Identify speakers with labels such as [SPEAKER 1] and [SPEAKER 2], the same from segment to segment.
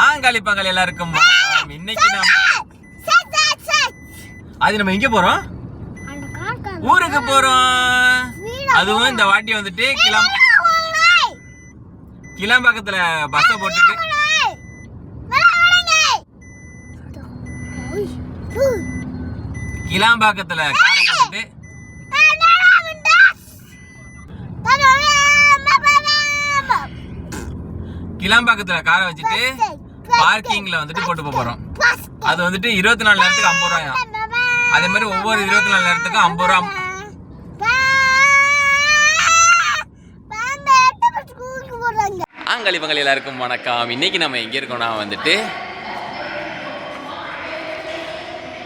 [SPEAKER 1] ஆங்காளி பங்காளி எல்லாருக்கும் இன்னைக்கு நாம் அது நம்ம எங்க போறோம்? ஊருக்கு போறோம். அதுவும் இந்த வாட்டி வந்துட்டு கிளம் கிளம்பாக்கத்துல பஸ்ஸை போட்டுட்டு கிளாம்பாக்கத்துல காரை போட்டுட்டு கிளாம்பாக்கத்துல காரை வச்சுட்டு பார்க்கிங்ல வந்துட்டு போட்டு போக போறோம். அது வந்துட்டு இருபத்தி நாலு நேரத்துக்கு ஐம்பது ரூபாயா? அதே மாதிரி ஒவ்வொரு இருபத்தி நாலு நேரத்துக்கும் ஐம்பது ரூபா. ஆங்காளி பங்காளி எல்லாருக்கும் வணக்கம். இன்னைக்கு நம்ம எங்க இருக்கோம்னா வந்துட்டு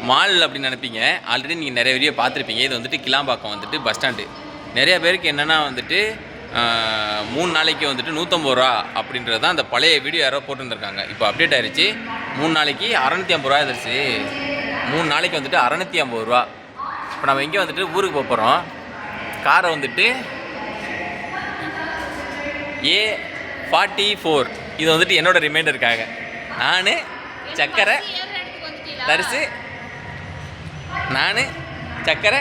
[SPEAKER 1] மால் அப்படின்னு நினைப்பீங்க. ஆல்ரெடி நீங்கள் நிறைய வீடியோ பார்த்துருப்பீங்க. இது வந்துட்டு கிளாம்பாக்கம் வந்துட்டு பஸ் ஸ்டாண்டு நிறைய பேருக்கு என்னென்னா வந்துட்டு மூணு நாளைக்கு வந்துட்டு நூற்றம்பது ரூபா அப்படின்றது தான் அந்த பழைய வீடியோ யாரோ போட்டுருந்துருக்காங்க. இப்போ அப்டேட் ஆயிருச்சு. மூணு நாளைக்கு அறநூற்றி ஐம்பது ரூபா ஆயிடுச்சு. மூணு நாளைக்கு வந்துட்டு அறநூற்றி ஐம்பது ரூபா. இப்போ நம்ம எங்கே வந்துட்டு ஊருக்கு போக போகிறோம் காரை வந்துட்டு ஏ ஃபார்ட்டி ஃபோர் இது வந்துட்டு என்னோடய ரிமைண்டருக்காக நான் சக்கரை தரிசு நான் சக்கரை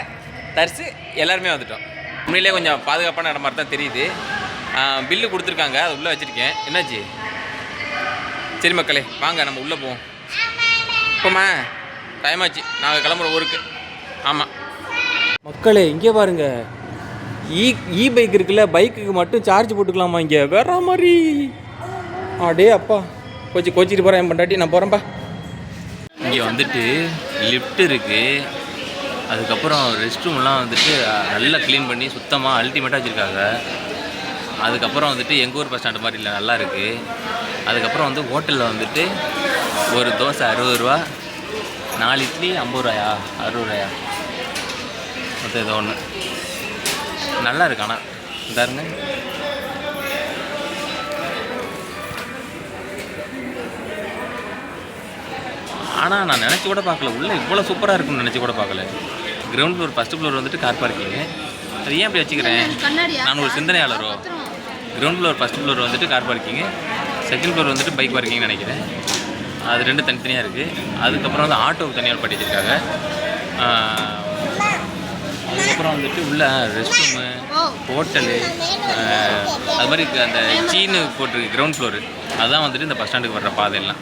[SPEAKER 1] தரிசு எல்லாருமே வந்துட்டோம். உண்மையிலே கொஞ்சம் பாதுகாப்பான இடம் மாதிரி தான் தெரியுது. பில்லு கொடுத்துருக்காங்க அது உள்ளே வச்சுருக்கேன். என்னாச்சு? சரி மக்களே வாங்க நம்ம உள்ளே போவோம். போமா டைம் ஆச்சு. நாங்கள் கிளம்புற ஊருக்கு. ஆமாம் மக்களே இங்கே பாருங்க. இ இ பைக் இருக்குல்ல பைக்குக்கு மட்டும் சார்ஜ் போட்டுக்கலாமா இங்கே? வேற மாதிரி. அடே அப்பா. கோச்சி கோச்சிட்டு போகிறேன் என் பண்ணாட்டி நான் போகிறேன்ப்பா இங்கே வந்துட்டு லிஃப்ட் இருக்குது அதுக்கப்புறம் ரெஸ்ட் ரூம்லாம் வந்துட்டு நல்லா க்ளீன் பண்ணி சுத்தமாக அல்டிமேட்டாக வச்சுருக்காங்க. அதுக்கப்புறம் வந்துட்டு எங்கள் ஊர் பஸ் ஸ்டாண்டு மாதிரி இல்லை நல்லா இருக்குது அதுக்கப்புறம் வந்து ஹோட்டலில் வந்துட்டு ஒரு தோசை அறுபது ரூபா நாலு இட்லி ஐம்பது ரூபாயா? அறுபது ரூபாயா? மொத்தம் ஏதோ ஒன்று நல்லா இருக்கு ஆனால் இந்தாருங்க. ஆனால் நான் நினச்சி கூட பார்க்கல. உள்ளே இவ்வளோ சூப்பராக இருக்கும்னு நினச்சி கூட பார்க்கல. கிரவுண்ட் ஃப்ளோர் ஃபஸ்ட் ஃப்ளோர் வந்துட்டு கார் பார்க்கிங்கு அது ஏன் அப்படி வச்சுக்கிறேன்? நான் ஒரு சிந்தனையாளரோ. கிரவுண்ட் ஃப்ளோர் ஃபஸ்ட் ஃப்ளோர் வந்துட்டு கார் பார்க்கிங்கு செகண்ட் ஃப்ளோர் வந்துட்டு பைக் பார்க்கிங்னு நினைக்கிறேன். அது ரெண்டு தனித்தனியாக இருக்குது அதுக்கப்புறம் வந்து ஆட்டோவுக்கு தனியாக பண்ணி வச்சுருக்காங்க அதுக்கப்புறம் வந்துட்டு உள்ள ரெஸ்ட் ரூமு ஹோட்டலு அது மாதிரி அந்த சீனு போட்டிருக்கு கிரவுண்ட் ஃப்ளோரு அதுதான் வந்துட்டு இந்த பஸ் ஸ்டாண்டுக்கு வர்ற பாதையெல்லாம்.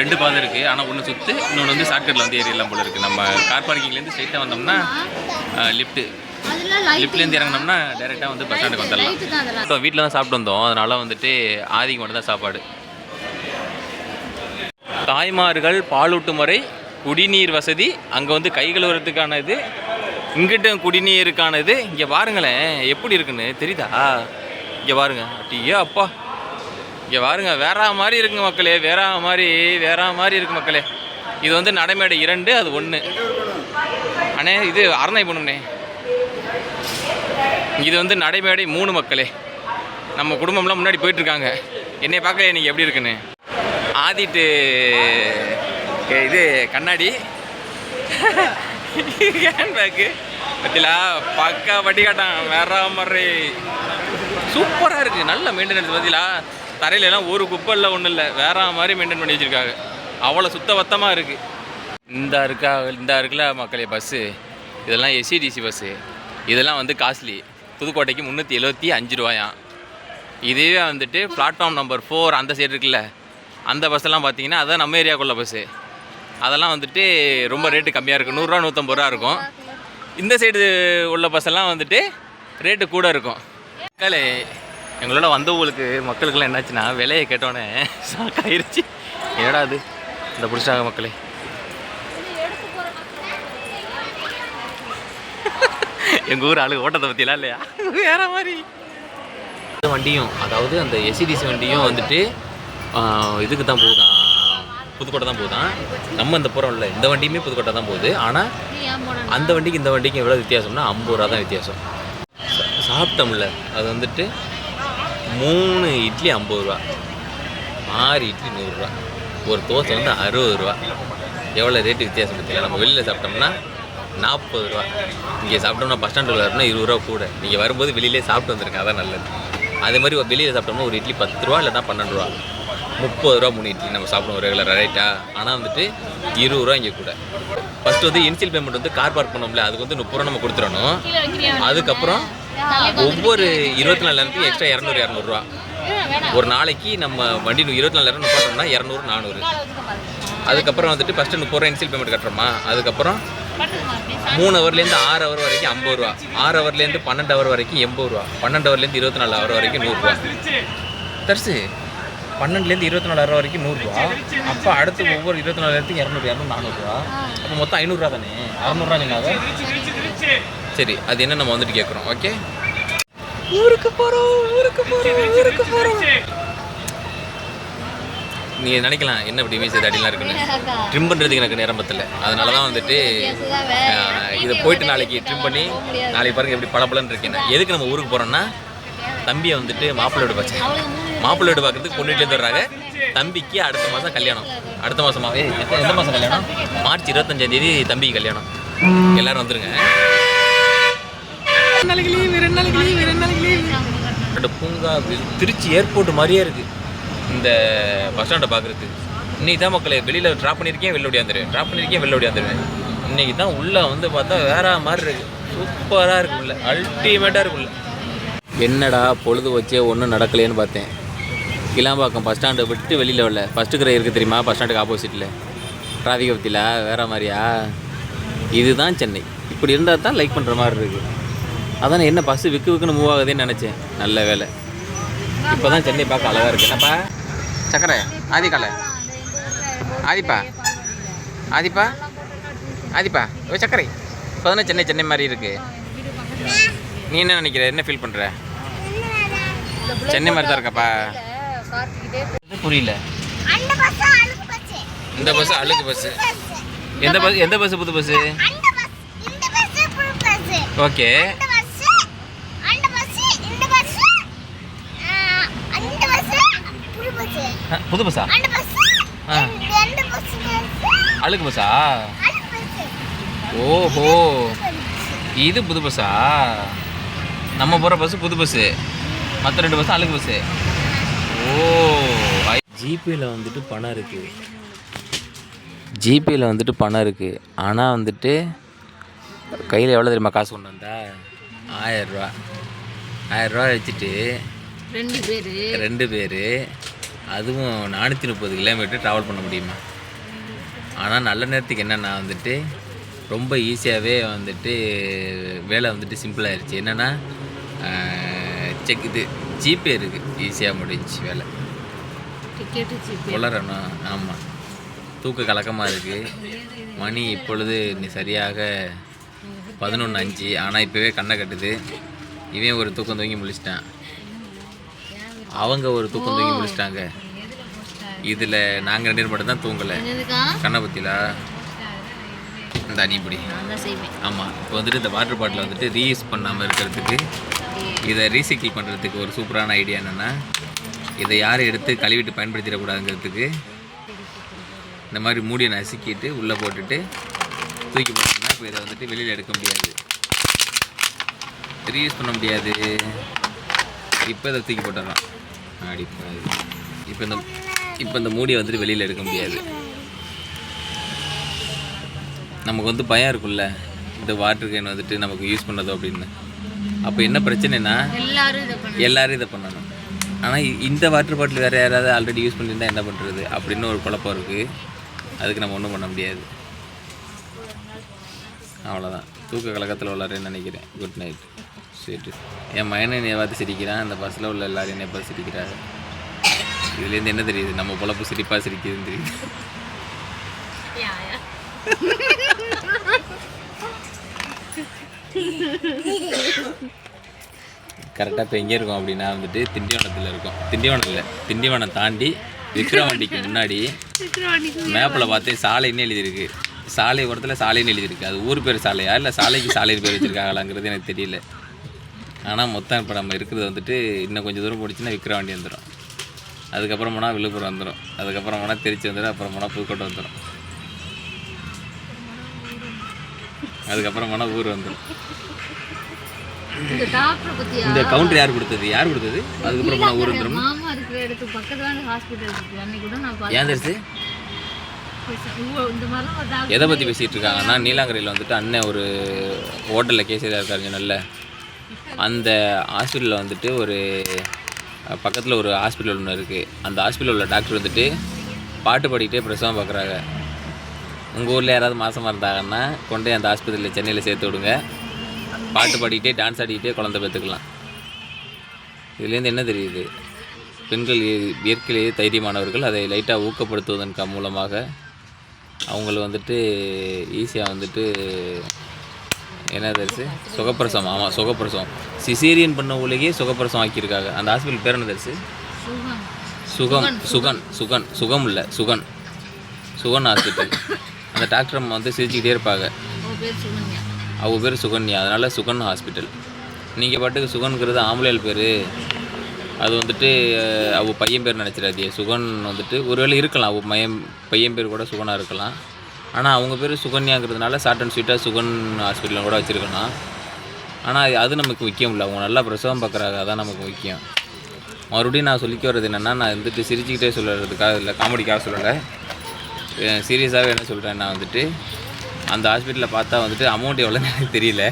[SPEAKER 1] ரெண்டு பாதை இருக்குது ஆனால் ஒன்று சுற்று இன்னொன்று வந்து ஷார்ட்கட்டில் வந்து ஏரியெல்லாம் போல இருக்குது நம்ம கார் பார்க்கிங்லேருந்து ஸ்ட்ரைட்டாக வந்தோம்னா லிஃப்ட்டு லிஃப்ட்லேருந்து இறங்கினோம்னா டேரெக்டாக வந்து பஸ் ஸ்டாண்டுக்கு வந்துடலாம். ஸோ வீட்டில் தான் சாப்பிட்டு வந்தோம். அதனால் வந்துட்டு ஆதிக்கு மட்டும் தான் சாப்பாடு. தாய்மார்கள் பாலூட்டும் முறை குடிநீர் வசதி அங்கே வந்து கை கழுவுறதுக்கான இது இங்கிட்ட குடிநீருக்கான இது. இங்கே பாருங்களேன் எப்படி இருக்குன்னு தெரியுதா? இங்கே பாருங்க. அட்டியோ அப்பா. இங்கே பாருங்க வேற மாதிரி இருக்குங்க மக்களே வேற மாதிரி வேற மாதிரி இருக்கு மக்களே. இது வந்து நடைமேடை இரண்டு அது ஒன்று அண்ணே இது அரணை பண்ணுண்ணே. இது வந்து நடைமேடை மூணு மக்களே. நம்ம குடும்பம்லாம் முன்னாடி போயிட்டுருக்காங்க. என்னை பார்க்க இன்னைக்கு எப்படி இருக்குன்னு? ஆதிட்டு இது கண்ணாடி. ஹேண்ட்பேக்கு பத்திலா பக்கா வட்டி காட்டான் வேற மாதிரி. சூப்பராக இருக்குது நல்ல மெயின்டெனன்ஸ் பத்திலா. தரையில எல்லாம் ஒரு குப்பை இல்லை ஒன்றும் இல்லை. வேற மாதிரி மெயின்டைன் பண்ணி வச்சுருக்காங்க. அவ்வளோ சுத்தபத்தமாக இருக்குது இந்த இருக்கா இந்த இருக்குல்ல மக்களே பஸ்ஸு இதெல்லாம் எஸ்சிடிசி பஸ்ஸு இதெல்லாம் வந்து காஸ்ட்லி. புதுக்கோட்டைக்கு முந்நூற்றி எழுபத்தி அஞ்சு ரூபாயாம். இதுவே வந்துட்டு பிளாட்ஃபார்ம் நம்பர் ஃபோர் அந்த சைடு இருக்குல்ல. அந்த பஸ்ஸெல்லாம் பார்த்தீங்கன்னா அதான் நம்ம ஏரியாக்குள்ள பஸ்ஸு அதெல்லாம் வந்துட்டு ரொம்ப ரேட்டு கம்மியாக இருக்கும். நூறுரூவா நூற்றம்பது ரூபா இருக்கும். இந்த சைடு உள்ள பஸ்ஸெல்லாம் வந்துட்டு ரேட்டு கூட இருக்கும். மக்களே எங்களோட வந்தவங்களுக்கு மக்களுக்கெல்லாம் என்னாச்சுன்னா விலையை கேட்டோன்னே ஷாக் ஆயிடுச்சு என்னடா அது இந்த பிடிச்சாங்க மக்களே. எங்கள் ஊர் ஆளு ஓட்டத்தை பற்றிலாம் இல்லையா? வேற மாதிரி. இந்த வண்டியும் அதாவது அந்த எஸ்சிடிசி வண்டியும் வந்துட்டு இதுக்கு தான் போகுதான் புதுக்கோட்டை தான் போகுதான் நம்ம இந்த இல்லை. இந்த வண்டியுமே புதுக்கோட்டை தான் போகுது. ஆனால் அந்த வண்டிக்கு இந்த வண்டிக்கு எவ்வளோ வித்தியாசம்னா ஐம்பது ரூபா தான் வித்தியாசம். சாப்பிட்டோம்ல. அது வந்துட்டு மூணு இட்லி ஐம்பது ரூபா. ஆறு இட்லி நூறுரூவா ஒரு தோசை வந்து அறுபது ரூபா. எவ்வளோ ரேட்டு வித்தியாசம் பார்த்தீங்களா நம்ம வெளியில் சாப்பிட்டோம்னா நாற்பது ரூபா. இங்கே சாப்பிட்டோம்னா பஸ் ஸ்டாண்டில் வரணும்னா இருபது ரூபா கூட. நீங்கள் வரும்போது வெளியிலே சாப்பிட்டு வந்துருங்க. அதான் நல்லது. அதே மாதிரி வெளியில் சாப்பிட்டோம்னா ஒரு இட்லி பத்து ரூபா இல்லைன்னா பன்னெண்டு ரூபா. முப்பது ரூபா மூணு இட்லி. நம்ம சாப்பிடுவோம் ரெகுலராக ரைட்டா ஆனால் வந்துட்டு இருபது ரூபா இங்கே கூட. ஃபஸ்ட்டு வந்து இனிஷியல் பேமெண்ட் வந்து கார் பார்க் பண்ணோம்ல அதுக்கு வந்து முப்பது ரூபா நம்ம கொடுத்துடணும். அதுக்கப்புறம் ஒவ்வொரு இருபத்தி நாலு நேரத்துக்கு எக்ஸ்ட்ரா இரநூறு இரநூறுவா. ஒரு நாளைக்கு நம்ம வண்டி இருபத்தி நாலு நேரம் நிப்பாட்டோம்னா இரநூறு நானூறு. அதுக்கப்புறம் வந்துட்டு ஃபஸ்ட்டு முப்பது ரூபா இனிஷியல் பேமெண்ட் கட்டுறோமா? அதுக்கப்புறம் மூணு ஹவர்லேருந்து ஆறு ஹவர் வரைக்கும் ஐம்பது ரூபா ஆறு ஹவர்லேருந்து பன்னெண்டு ஹவர் வரைக்கும் எண்பது ரூபா பன்னெண்டு ஹவர்லேருந்து இருபத்தி நாலு ஹவர் வரைக்கும் நூறுரூவா. தர்சு பன்னெண்டுலேருந்து இருபத்தி நாலு ஹவர் வரைக்கும் நூறுரூவா அப்போ அடுத்து ஒவ்வொரு இருபத்தி நாலு நேரத்துக்கு இரநூறு இரநூறு நானூறுரூவா அப்போ மொத்தம் ஐநூறுரூவா தானே? அறநூறுவா நீங்கள் சரி அது என்ன நம்ம வந்துட்டு கேட்குறோம் ஓகே ஊருக்கு போகிறோம் ஊருக்கு போகிறோம் ஊருக்கு போகிறோம் நீங்கள் நினைக்கலாம் என்ன இப்படி மீசை தாடிலாம் இருக்குன்னு. ட்ரிம் பண்ணுறதுக்கு எனக்கு நேரம் பத்தல. அதனால தான் வந்துட்டு இதை போயிட்டு நாளைக்கு ட்ரிம் பண்ணி நாளைக்கு பாருங்க எப்படி பளபளன்னு இருக்கேன் எதுக்கு நம்ம ஊருக்கு போகிறோம்னா தம்பியை வந்துட்டு மாப்பிள்ளை வீடு பார்த்து மாப்பிள்ளை வீடு பார்க்கறதுக்கு பொண்ணு வீட்டுலேருந்து வர்றாங்க தம்பிக்கு அடுத்த மாதம் கல்யாணம். அடுத்த மாதமா ஏய், எத்த- எந்த மாதம் கல்யாணம்? மார்ச் இருபத்தஞ்சாம் தேதி தம்பிக்கு கல்யாணம். எல்லாரும் வந்துருங்க. பூங்கா திருச்சி ஏர்போர்ட் மாதிரியே இருக்கு. இந்த பஸ் ஸ்டாண்டை பார்க்குறதுக்கு. இன்னைக்கு தான் மக்களை வெளியில் ட்ராப் பண்ணியிருக்கேன் வெளில ஓடியாந்துருவேன் ட்ராப் பண்ணியிருக்கேன் வெளில ஓடியாந்துருவேன் இன்னைக்கு தான் உள்ளே வந்து பார்த்தா வேற மாதிரி இருக்கு. சூப்பராக இருக்கு உள்ள. அல்டிமேட்டாக இருக்கு உள்ள. என்னடா பொழுது வச்சே ஒன்றும் நடக்கலையேன்னு பார்த்தேன். கிளாம்பாக்கம் பஸ் ஸ்டாண்டை விட்டு வெளியில் வரல ஃபஸ்ட்டு கிரை இருக்குது தெரியுமா? பஸ் ஸ்டாண்டுக்கு ஆப்போசிட்டில் டிராஃபிக் பற்றியில் வேற மாதிரியா? இதுதான் சென்னை. இப்படி இருந்தால் தான் லைக் பண்ணுற மாதிரி இருக்குது அதான் என்ன பஸ்ஸு விக்கு விக்குன்னு மூவ் ஆகுதுன்னு நினச்சேன். நல்ல வேலை. இப்போ தான் சென்னை பார்க்க அழகாக இருக்கு. என்னப்பா? சக்கரை. ஆதிக்கால ஆதிப்பா. ஆதிப்பா. ஆதிப்பா. ஓ சக்கரை. இப்போ தானே சென்னை சென்னை மாதிரி இருக்கு. நீ என்ன நினைக்கிற? என்ன ஃபீல் பண்ணுற சென்னை மாதிரி தான் இருக்கப்பா. புரியல.
[SPEAKER 2] அந்த பஸ் அழுக்கு பஸ்
[SPEAKER 1] இந்த பஸ் அழுக்கு பஸ் எந்த பஸ் எந்த பஸ் புது பஸ்
[SPEAKER 2] அந்த பஸ் இந்த பஸ் புது பஸ்
[SPEAKER 1] ஓகே
[SPEAKER 2] அந்த பஸ் அந்த பஸ் இந்த பஸ் அந்த பஸ் புது பஸ்
[SPEAKER 1] புது பஸ்ஸா
[SPEAKER 2] அந்த பஸ்
[SPEAKER 1] ஆ.
[SPEAKER 2] அந்த பஸ்
[SPEAKER 1] அழுக்கு பஸ்ஸா ஓஹோ. இது புது பஸ்ஸா நம்ம போகிற பஸ்ஸு புது பஸ்ஸு மற்ற ரெண்டு பஸ்ஸு அழுக்கு பஸ்ஸு ஓ ஜிபேயில் வந்துட்டு பணம் இருக்குது ஜிபேயில் வந்துட்டு பணம் இருக்குது ஆனால் வந்துட்டு கையில் எவ்வளோ தெரியுமா காசு கொண்டு வந்தா? ஆயரூவா ஆயரூவா வச்சுட்டு
[SPEAKER 3] ரெண்டு பேர்.
[SPEAKER 1] ரெண்டு பேர். அதுவும் நானூற்றி முப்பது கிலோமீட்டர் ட்ராவல் பண்ண முடியுமா? ஆனால் நல்ல நேரத்துக்கு என்னென்னா வந்துட்டு ரொம்ப ஈஸியாகவே வந்துட்டு வேலை வந்துட்டு சிம்பிளாகிடுச்சு என்னென்னா செக் இது. ஜிபே இருக்குது ஈஸியாக முடிஞ்சுச்சு வேலை. உளரணும் ஆமாம் தூக்க கலக்கமாக இருக்குது மணி இப்பொழுது நீ சரியாக பதினொன்று அஞ்சு. ஆனால் இப்போவே கண்ணை கட்டுது. இவன் ஒரு தூக்கம் தூங்கி முழிச்சிட்டான். அவங்க ஒரு தூக்கம் தூங்கி முழிச்சிட்டாங்க. இதில் நாங்கள் ரெண்டு பேர் மட்டும் தான் தூங்கலை கண்ணை பற்றிலா இந்த
[SPEAKER 3] செய்வேன்.
[SPEAKER 1] ஆமாம் இப்போ வந்துட்டு இந்த வாட்டர் பாட்டில் வந்துட்டு ரீயூஸ் பண்ணாமல் இருக்கிறதுக்கு இதை ரீசைக்கிள் பண்ணுறதுக்கு ஒரு சூப்பரான ஐடியா என்னென்னா இதை யாரும் எடுத்து கழுவிட்டு பயன்படுத்திடக்கூடாதுங்கிறதுக்கு இந்த மாதிரி மூடியை நசுக்கிட்டு உள்ளே போட்டுட்டு தூக்கி போட்டோம்னா இப்போ இதை வந்துட்டு வெளியில் எடுக்க முடியாது. ரீயூஸ் பண்ண முடியாது. இப்போ இதை தூக்கி போட்டுடலாம். அடிப்பாது இப்போ இந்த இப்போ இந்த மூடியை வந்துட்டு வெளியில் எடுக்க முடியாது. நமக்கு வந்து பயம் இருக்குல்ல இந்த வாட்டர் கேன் வந்துட்டு நமக்கு யூஸ் பண்ணதோ அப்படின்னு. அப்போ என்ன பிரச்சனைனா
[SPEAKER 3] எல்லாரும் இதை பண்ண
[SPEAKER 1] எல்லாரும் இதை பண்ணணும். ஆனால் இந்த வாட்டர் பாட்டில் வேறு யாராவது ஆல்ரெடி யூஸ் பண்ணியிருந்தா என்ன பண்ணுறது அப்படின்னு ஒரு குழப்பம் இருக்குது அதுக்கு நம்ம ஒன்றும் பண்ண முடியாது. அவ்வளோதான் தூக்க கலக்கத்தில் உள்ளாரேன்னு நினைக்கிறேன். குட் நைட் சரி என் மயனை என்னை பார்த்து சிரிக்கிறான். அந்த பஸ்ஸில் உள்ள எல்லாரும் என்னை பார்த்து சிரிக்கிறாங்க இதுலேருந்து என்ன தெரியுது? நம்ம பொழப்பு சிரிப்பாக சிரிக்குதுன்னு தெரியுது. கரெக்டாக இப்போ எங்கே இருக்கோம் அப்படின்னா வந்துட்டு திண்டிவனத்தில் இருக்கோம். திண்டிவனம் இல்லை திண்டிவனம் தாண்டி விக்ரவாண்டிக்கு முன்னாடி மேப்பில் பார்த்து சாலைன்னு எழுதியிருக்கு. சாலை ஓரத்தில் சாலைன்னு எழுதியிருக்கு. அது ஊர் பேர் சாலையா இல்லை சாலைக்கு சாலை பேர் வச்சுருக்காங்களாங்கிறது எனக்கு தெரியல. ஆனால் மொத்தம் இப்போ நம்ம இருக்கிறது வந்துட்டு இன்னும் கொஞ்சம் தூரம் போச்சுன்னா விக்ரவாண்டி வந்துடும் அதுக்கப்புறம் போனால் விழுப்புரம் வந்துடும் அதுக்கப்புறம் போனால் திருச்சி வந்துடும் அப்புறம் போனால் புதுக்கோட்டை வந்துடும் அதுக்கப்புறம் போனால் ஊர் வந்துடும்
[SPEAKER 3] இந்த
[SPEAKER 1] கவுண்டர் யார் கொடுத்தது? யார் கொடுத்தது? அதுக்கப்புறம் போனால் ஊர் வந்துடும்
[SPEAKER 3] மாமா இருக்கு டாக்டர் எடுத்து பக்கத்துல வந்து ஹாஸ்பிட்டல் இருக்கு. அன்னைக்கு கூட நான்
[SPEAKER 1] ஏன் தெரிச்சு எதை பற்றி பேசிகிட்டு இருக்காங்கன்னா நீலாங்கரையில் வந்துட்டு அண்ணன் ஒரு ஹோட்டலில் கேசியதாக இருக்காரு நல்ல அந்த ஹாஸ்பிட்டலில் வந்துட்டு ஒரு பக்கத்தில் ஒரு ஹாஸ்பிட்டல் ஒன்று இருக்குது அந்த ஹாஸ்பிட்டலில் உள்ள டாக்டர் வந்துட்டு பாட்டு பாடிக்கிட்டே பிரசவம் பார்க்குறாங்க. உங்கள் ஊரில் யாராவது மாசமாக இருந்தாங்கன்னா கொண்டு அந்த ஆஸ்பத்திரியில் சென்னையில் சேர்த்து விடுங்க. பாட்டு பாடிக்கிட்டே டான்ஸ் ஆடிக்கிட்டே குழந்தை பெற்றுக்கலாம். இதுலேருந்து என்ன தெரியுது? பெண்கள் இய- இயற்கையிலேயே தைரியமானவர்கள் அதை லைட்டாக ஊக்கப்படுத்துவதன் மூலமாக அவங்கள வந்துட்டு ஈஸியாக வந்துட்டு என்ன தரிசு சுகப்பிரசவம். ஆமாம் சுகப்பிரசவம். சிசேரியன் பண்ண உலகே சுகப்பிரசவம் ஆக்கியிருக்காங்க. அந்த ஹாஸ்பிட்டல் பேர் என்ன தரிசு
[SPEAKER 3] சுகம்.
[SPEAKER 1] சுகம் சுகன் சுகன் சுகம் இல்லை சுகன். சுகன் ஹாஸ்பிட்டல் அந்த டாக்டர் அம்மா வந்து சிரிச்சுக்கிட்டே இருப்பாங்க.
[SPEAKER 3] அவ பேர் சுகன்யா.
[SPEAKER 1] அவங்க பேர் சுகன்யா. அதனால் சுகன் ஹாஸ்பிட்டல் நீங்கள் பாட்டுக்கு சுகன்கிறது ஆம்பளையால் பேர். அது வந்துட்டு அஹ், அவ பையன் பேர் நினச்சிடாதே சுகன் வந்துட்டு ஒருவேளை இருக்கலாம். அவ மயம் பையன் பேர் கூட சுகனாக இருக்கலாம். ஆனால் அவங்க பேர் சுகன்யாங்கிறதுனால ஷார்ட் அண்ட் ஸ்வீட்டாக சுகன் ஹாஸ்பிட்டலில் கூட வச்சுருக்கலாம். ஆனால் அது நமக்கு முக்கியம் இல்லை. அவங்க நல்லா பிரசவம் பார்க்குறாங்க அதான் நமக்கு முக்கியம். மறுபடியும் நான் சொல்லிக்க வர்றது என்னென்னா நான் வந்துட்டு சிரிச்சுக்கிட்டே சொல்கிறதுக்காக இல்லை காமெடிக்காக சொல்லலை. சீரியஸாகவே என்ன சொல்கிறேன் நான் வந்துட்டு அந்த ஹாஸ்பிட்டலில் பார்த்தா வந்துட்டு அமௌண்ட் எவ்வளோன்னு எனக்கு தெரியல.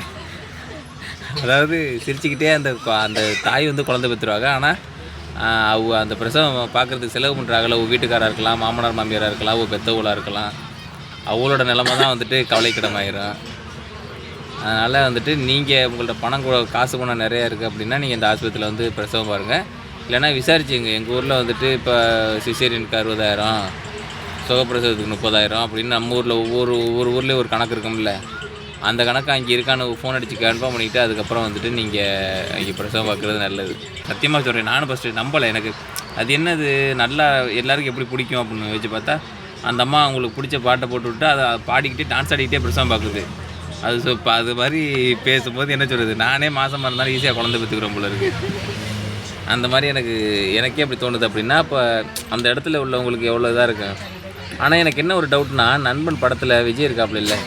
[SPEAKER 1] அதாவது சிரிச்சுக்கிட்டே அந்த அந்த தாய் வந்து குழந்தை பெற்றுருவாங்க. ஆனால் அவங்க அந்த பிரசவம் பார்க்குறதுக்கு செலவு பண்ணுறாங்கல்ல அவங்க வீட்டுக்காராக இருக்கலாம் மாமனார் மாமியாராக இருக்கலாம் அவங்க பெத்தவளாக இருக்கலாம். அவங்களோட நிலமை தான் வந்துட்டு கவலைக்கிடமாயிரும். அதனால் வந்துட்டு நீங்கள் உங்கள்ட்ட பணம் கூட காசு பணம் நிறையா இருக்குது அப்படின்னா நீங்கள் இந்த ஆஸ்பத்திரியில் வந்து பிரசவம் பாருங்கள் இல்லைன்னா விசாரிச்சுங்க. எங்கள் ஊரில் வந்துட்டு இப்போ சிசேரியனுக்கு அறுபதாயிரம். சுகப்பிரசவத்துக்கு முப்பதாயிரம் அப்படின்னு நம்ம ஊரில் ஒவ்வொரு ஒவ்வொரு ஊர்லேயும் ஒரு கணக்கு இருக்கும்ல. அந்த கணக்கு அங்கே இருக்கான்னு ஃபோன் அடித்து கன்ஃபார்ம் பண்ணிவிட்டு அதுக்கப்புறம் வந்துட்டு நீங்கள் இங்கே பிரசவம் பார்க்குறது நல்லது. சத்தியமாக சொல்கிறேன் நானும் ஃபஸ்ட்டு நம்பலை. எனக்கு அது என்னது? நல்லா எல்லாருக்கும் எப்படி பிடிக்கும் அப்படின்னு வச்சு பார்த்தா அந்த அம்மா அவங்களுக்கு பிடிச்ச பாட்டை போட்டு விட்டு அதை பாடிக்கிட்டே டான்ஸ் ஆடிக்கிட்டே பிரசவம் பார்க்குது. அது ஸோ இப்போ அது மாதிரி பேசும்போது என்ன சொல்கிறது நானே மாதமாக இருந்தாலும் ஈஸியாக குழந்தை பெற்றுக்கிறோம் போல இருக்குது அந்த மாதிரி எனக்கு எனக்கே அப்படி தோணுது அப்படின்னா இப்போ அந்த இடத்துல உள்ளவங்களுக்கு எவ்வளோ இதாக இருக்கும்? ஆனால் எனக்கு என்ன ஒரு டவுட்னா நண்பன் படத்தில் விஜய் இருக்காப்புல இல்லை.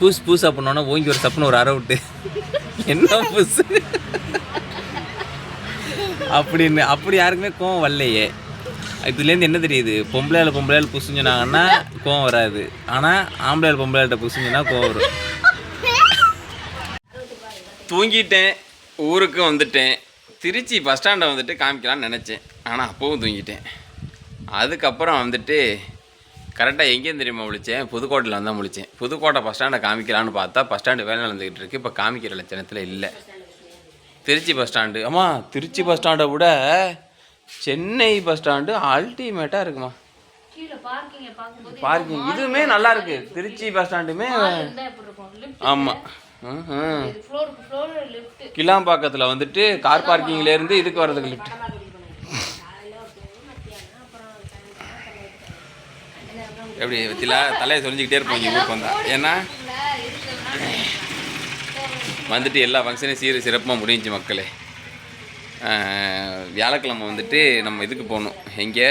[SPEAKER 1] பூஸ் பூஸ் அப்படின்னா ஓங்கி ஒரு சப்புன்னு ஒரு அரை விட்டு. என்ன பூஸ் அப்படின்னு அப்படி யாருக்குமே கோவம் வரலையே. இதுலேருந்து என்ன தெரியுது? பொம்பளையால் பொம்பளையால் புசுஞ்சுனாங்கன்னா கோவம் வராது. ஆனால் ஆம்பளையால் பொம்பளையாள்கிட்ட புசுஞ்சுனா கோவம் வரும். தூங்கிட்டேன் ஊருக்கு வந்துட்டேன். திருச்சி பஸ் ஸ்டாண்டை வந்துட்டு காமிக்கலாம்னு நினச்சேன். ஆனால் அப்போவும் தூங்கிட்டேன். அதுக்கப்புறம் வந்துட்டு கரெக்டாக எங்கேயும் தெரியுமா முழிச்சேன்? புதுக்கோட்டையில் வந்தால் முழிச்சேன். புதுக்கோட்டை பஸ் ஸ்டாண்டை காமிக்கலான்னு பார்த்தா பஸ் ஸ்டாண்டு வேலை நடந்துக்கிட்டு இருக்கு. இப்போ காமிக்கிற லட்சணத்தில் இல்லை. திருச்சி பஸ் ஸ்டாண்டு ஆமா திருச்சி பஸ் ஸ்டாண்டை விட சென்னை பஸ் ஸ்டாண்டு அல்டிமேட்டாக இருக்குமா? பார்க்கிங் இதுவுமே நல்லா இருக்கு. திருச்சி பஸ் ஸ்டாண்டுமே ஆமாம் கிளாம்பாக்கத்தில் வந்துட்டு கார் பார்க்கிங்லேருந்து இதுக்கு வர்றதுக்கு லிஃப்ட் எப்படி வச்சில தலையை சொரிஞ்சுக்கிட்டே இருப்போம் ஊருக்கு வந்தா. ஏன்னா வந்துட்டு எல்லா ஃபங்க்ஷனையும் சீர சிறப்பாக முடிஞ்சுச்சு மக்களே. வியாழக்கிழமை வந்துட்டு நம்ம இதுக்கு போகணும். எங்கே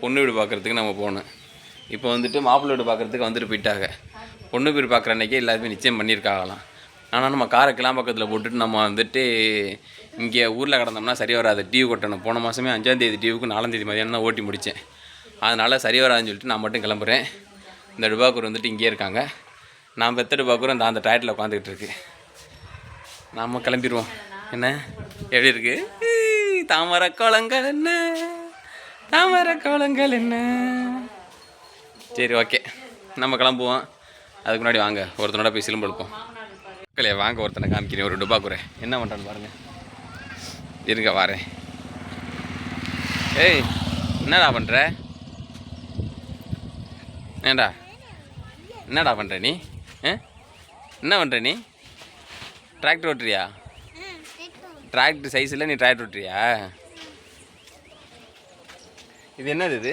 [SPEAKER 1] பொண்ணு வீடு பார்க்குறதுக்கு நம்ம போகணும். இப்போ வந்துட்டு மாப்பிள்ளை வீடு பார்க்குறதுக்கு வந்துட்டு போயிட்டாங்க. பொண்ணு வீடு பார்க்குற அன்றைக்கே எல்லாருமே நிச்சயம் பண்ணியிருக்காங்களாம். ஆனால் நம்ம காரை கிளாம்பக்கத்தில் போட்டுட்டு நம்ம வந்துட்டு இங்கே ஊரில் கிடந்தோம்னா சரி வராது. டியூ கொட்டணும். போன மாதமே அஞ்சாந்தேதி டியூவுக்கு நாலாந்தேதி மதியானம் தான் ஓட்டி முடித்தேன். அதனால் சரி வராதுன்னு சொல்லிட்டு நான் மட்டும் கிளம்புறேன். இந்த டுபாக்கூர் வந்துட்டு இங்கேயே இருக்காங்க. நான் பெத்த டுபாக்கூர் அந்த அந்த டயட்டில் உட்காந்துக்கிட்டு இருக்கு. நாம் கிளம்பிடுவோம். என்ன? எப்படி இருக்கு? ஈ, தாமரை கோலங்கள் என்ன? தாமரை கோலங்கள் என்ன? சரி ஓகே. நம்ம கிளம்புவோம். அதுக்கு முன்னாடி வாங்க. ஒருத்தனோட போய் சிலம்பு எழுப்போம். மக்களே வாங்க ஒருத்தனை காமிக்கிறேன். ஒரு டுபாக்குறே என்ன பண்ணுறான்னு பாருங்கள் இருங்க வாரேன். ஏய் என்னடா பண்ணுற ஏண்டா? என்னடா பண்ணுற நீ? என்ன பண்ணுற நீ? டிராக்டர் ஓட்டுறியா? டிராக்டர் சைஸில் நீ டிராக்டர் ஓட்டுறியா? இது என்னது இது?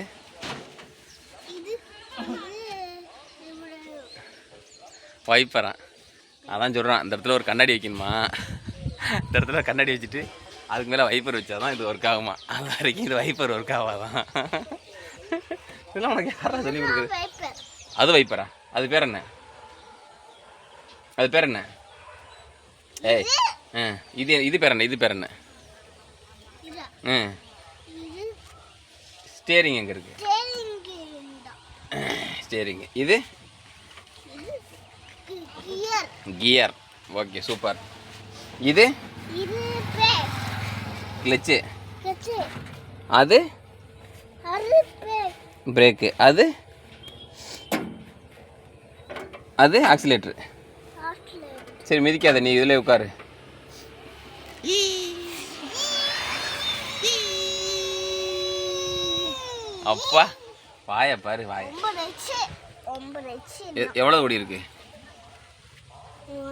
[SPEAKER 2] இது
[SPEAKER 1] வைப்பறான் அதான் சொல்கிறான் இந்த இடத்துல ஒரு கண்ணாடி வைக்கணுமா? இந்த இடத்துல கண்ணாடி வச்சுட்டு அதுக்கு மேலே வைப்பர் வச்சா தான் இது ஒர்க் ஆகுமா? அது வரைக்கும் இது வைப்பர் ஒர்க் ஆகாதான் இதெல்லாம் உனக்கு யாராவது சொல்லி கொடுக்குறது? அது வைப்பரா அது பேர் என்ன? அது பேர் என்ன? ஏய் ஆ இது இது பேர் என்ன? இது பேர் என்ன? ஆ. ஸ்டேரிங் எங்கே இருக்குது
[SPEAKER 2] ஸ்டேரிங்
[SPEAKER 1] இது?
[SPEAKER 2] கியர்
[SPEAKER 1] ஓகே சூப்பர் இது? கிளச்சு அது?
[SPEAKER 2] அது பிரேக்
[SPEAKER 1] பிரேக்கு அது? அது ஆக்சிலேட்ரு சரி மிதிக்காத நீ இதில் உட்காரு. அப்பா வாய பாரு வாய. எவ்வளோ ஓடி இருக்கு?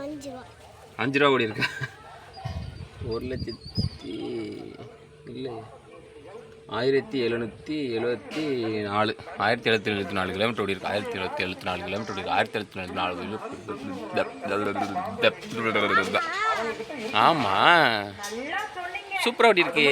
[SPEAKER 2] அஞ்சு ரூபா
[SPEAKER 1] அஞ்சு ரூபா ஓடி இருக்கு. ஒரு லட்சத்தி இல்லை ஆயிரத்தி எழுநூற்றி எழுபத்தி நாலு. ஆயிரத்தி எழுநூத்தி எழுபத்தி நாலு கிலோமீட்டர் ஓடி இருக்குது ஆயிரத்தி எழுபத்தி எழுபத்தி நாலு கிலோமீட்டர் ஓடி ஆயிரத்தி எழுபத்தி எழுபத்தி நாலு ஆமாம் சூப்பராக ஓடி இருக்கு.